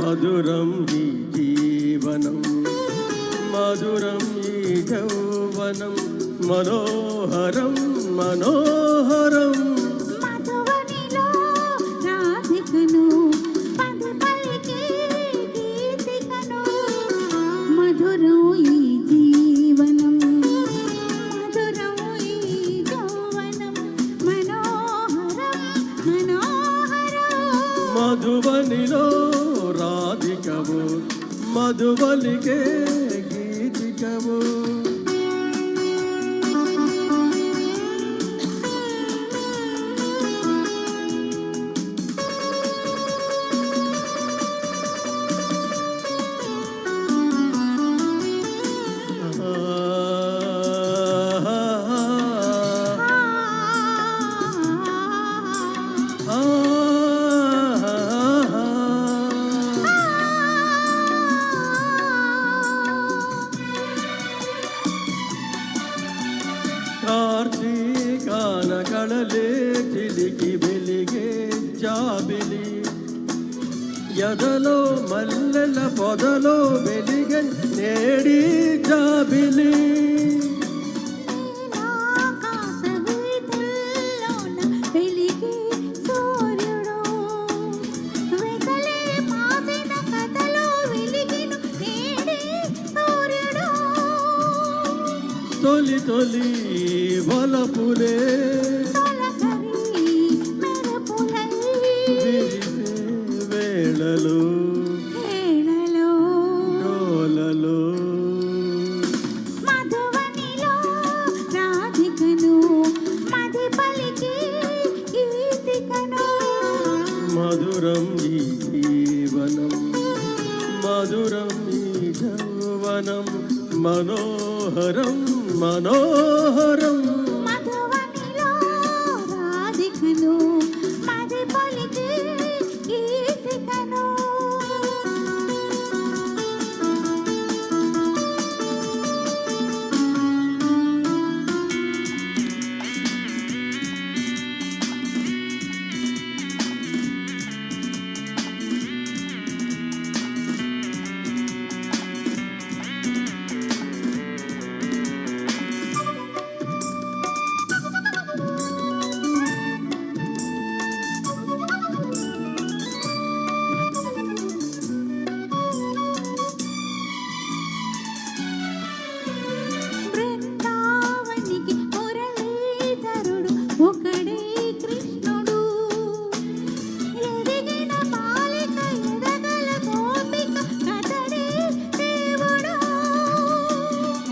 మధురం ఈ జీవనం మధురం ఈ యౌవనం మనోహరం మనోహరం. మధువనిలో మధురం ఈ జీవనం మధురం ఈ యౌవనం మనోహరం మనోహరం. రాధికవు మధుబలికే గీతికవు జాబిలి. ఆకాశవీధుల్లోన వెలిగే సూర్యుడు. వెతలే మాసిన కథలో వెలిగిన నేడే సూర్యుడు. తొలి తొలి వలపులే మధురం ఈ జీవనం మధురం ఈ యౌవనం మనోహరం మనోహరం.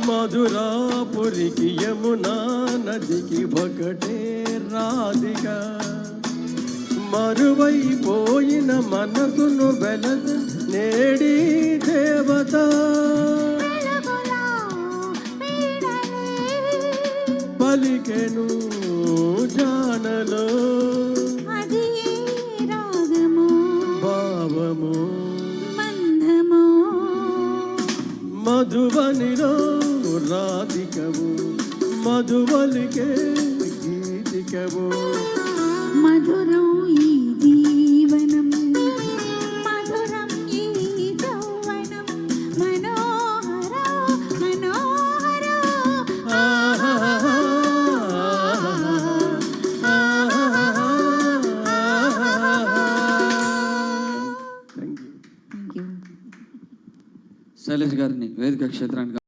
మధురాపురికి యమునా నదికి ఒకటే రాధిక. మరువైపోయిన మనసును వెలద నేడి దేవత. పలికెను జానలో. భావము. మందము? మధుబనిలో రాధికవు మధుబలికే గీతికవు. మధురం ఈ జీవనం మధురం ఈ యౌవనం. మనోహరం మనోహరం. థ్యాంక్ యూ శైలజ్ గారిని వేదిక క్షేత్రానికి